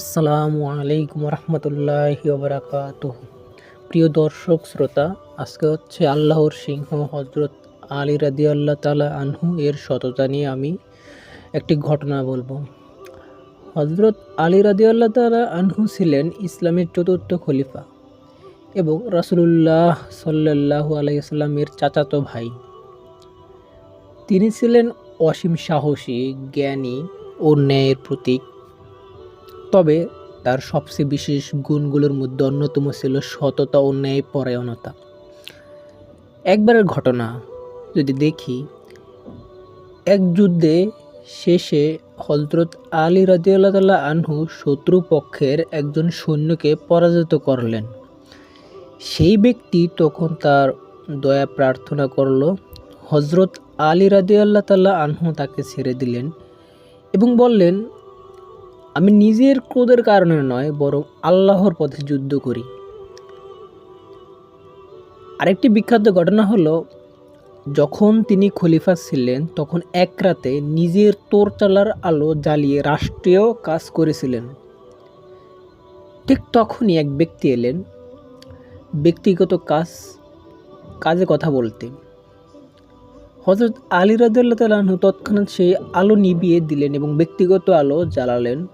আসসালামু আলাইকুম রহমতুল্লাহ বারাকাত প্রিয় দর্শক, শ্রোতা, আজকে হচ্ছে আল্লাহর সিংহ হজরত আলী রাদি আল্লাহ তালা আনহু এর সততা নিয়ে আমি একটি ঘটনা বলব। হজরত আলী রাদি আল্লাহ তালা আনহু ছিলেন ইসলামের চতুর্থ খলিফা এবং রাসুলুল্লাহ সাল্লাহু আলাইসাল্লামের চাচাতো ভাই। তিনি ছিলেন অসীম সাহসী, জ্ঞানী ও ন্যায়ের প্রতীক। তবে তার সবচেয়ে বিশেষ গুণগুলোর মধ্যে অন্যতম ছিল সততা ও ন্যায় পরায়ণতা একবারের ঘটনা যদি দেখি, এক যুদ্ধে শেষে হজরত আলী রাজিউল্লাহ আনহু শত্রু পক্ষের একজন সৈন্যকে পরাজিত করলেন। সেই ব্যক্তি তখন তার দয়া প্রার্থনা করল হজরত আলী রাজিউল্লাহ তাল্লাহ আনহু তাকে ছেড়ে দিলেন এবং বললেন আমি নিজের ক্রোধের কারণে নয়, বরং আল্লাহর পথে যুদ্ধ করি। আরেকটি বিখ্যাত ঘটনা হলো, যখন তিনি খলিফা ছিলেন, তখন এক রাতে নিজের তোরচালার আলো জ্বালিয়ে রাষ্ট্রীয় কাজ করেছিলেন। ঠিক তখনই এক ব্যক্তি এলেন, ব্যক্তিগত কাজ, কাজে কথা বলতে। হজরত আলী রাজু তৎক্ষণাৎ সেই আলো নিভিয়ে দিলেন এবং ব্যক্তিগত আলো জ্বালালেন।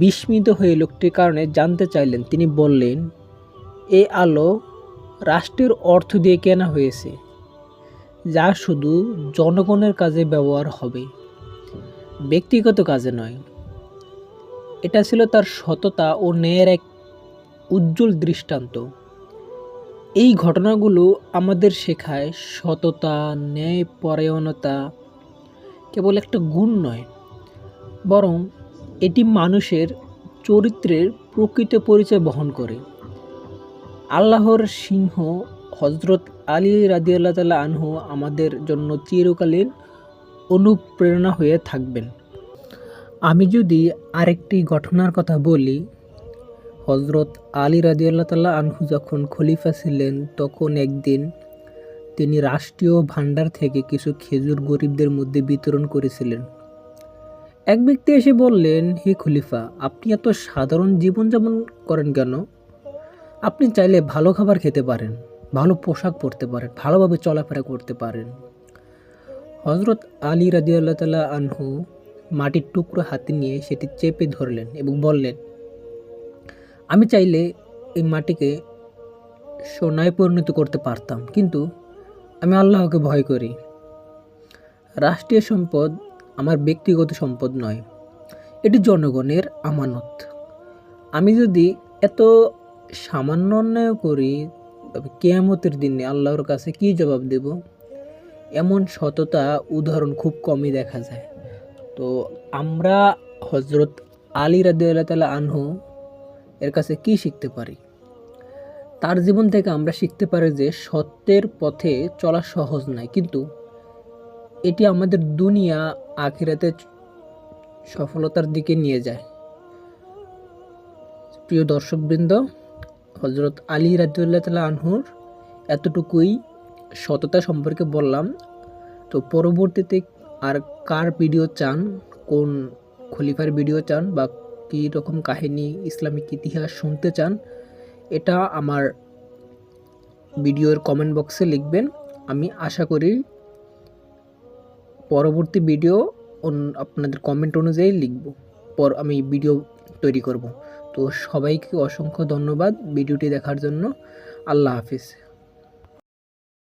বিস্মিত হয়ে লোকটির কারণে জানতে চাইলেন, তিনি বললেন এই আলো রাষ্ট্রের অর্থ দিয়ে কেনা হয়েছে, যা শুধু জনগণের কাজে ব্যবহার হবে, ব্যক্তিগত কাজে নয়। এটা ছিল তার সততা ও ন্যায়ের এক উজ্জ্বল দৃষ্টান্ত। এই ঘটনাগুলো আমাদের শেখায় সততা ন্যায় পরায়ণতা কেবল একটা গুণ নয়, বরং এটি মানুষের চরিত্রের প্রকৃত পরিচয় বহন করে। আল্লাহর সিংহ হজরত আলী রাদিয়াল্লাহ তাল্লাহ আনহু আমাদের জন্য চিরকালীন অনুপ্রেরণা হয়ে থাকবেন। আমি যদি আরেকটি ঘটনার কথা বলি হজরত আলী রাদিয়াল্লাহ তাল্লাহ আনহু যখন খলিফা ছিলেন, তখন একদিন তিনি রাষ্ট্রীয় ভাণ্ডার থেকে কিছু খেজুর গরিবদের মধ্যে বিতরণ করেছিলেন। এক ব্যক্তি এসে বললেন, হে খলিফা, আপনি এত সাধারণ জীবনযাপন করেন কেন? আপনি চাইলে ভালো খাবার খেতে পারেন, ভালো পোশাক পরতে পারেন, ভালোভাবে চলাফেরা করতে পারেন। হজরত আলী রাজিউল্লাহ তাল্লাহ আনহু মাটির টুকরো হাতে নিয়ে সেটি চেপে ধরলেন এবং বললেন, আমি চাইলে এই মাটিকে সোনায় পরিণত করতে পারতাম, কিন্তু আমি আল্লাহকে ভয় করি। রাষ্ট্রীয় সম্পদ আমার ব্যক্তিগত সম্পদ নয়। এটি জনগণের আমানত। আমি যদি এত সামান্য অন্যায় করি, তবে কেয়ামতের দিনে আল্লাহর কাছে কি জবাব দেব? এমন সততা উদাহরণ খুব কমই দেখা যায়। তো আমরা হজরত আলী রাদিউল্লাহ তালা আনহু এর কাছে কি শিখতে পারি? তার জীবন থেকে আমরা শিখতে পারি যে সত্যের পথে চলা সহজ নয়, কিন্তু এটি আমাদের দুনিয়া আখিরাতে সফলতার দিকে নিয়ে যায়। প্রিয় দর্শকবৃন্দ হজরত আলী রাজুল্লাহ তালা আনহুর এতটুকুই সততা সম্পর্কে বললাম। তো পরবর্তীতে আর কার ভিডিও চান, কোন খলিফার ভিডিও চান বা কী রকম কাহিনী, ইসলামিক ইতিহাস শুনতে চান, এটা আমার ভিডিওর কমেন্ট বক্সে লিখবেন। আমি আশা করি পরবর্তী ভিডিও আপনাদের কমেন্ট অনুযায়ী লিখব। পর আমি ভিডিও তৈরি করব। তো সবাইকে অসংখ্য ধন্যবাদ ভিডিওটি দেখার জন্য। আল্লাহ হাফিজ।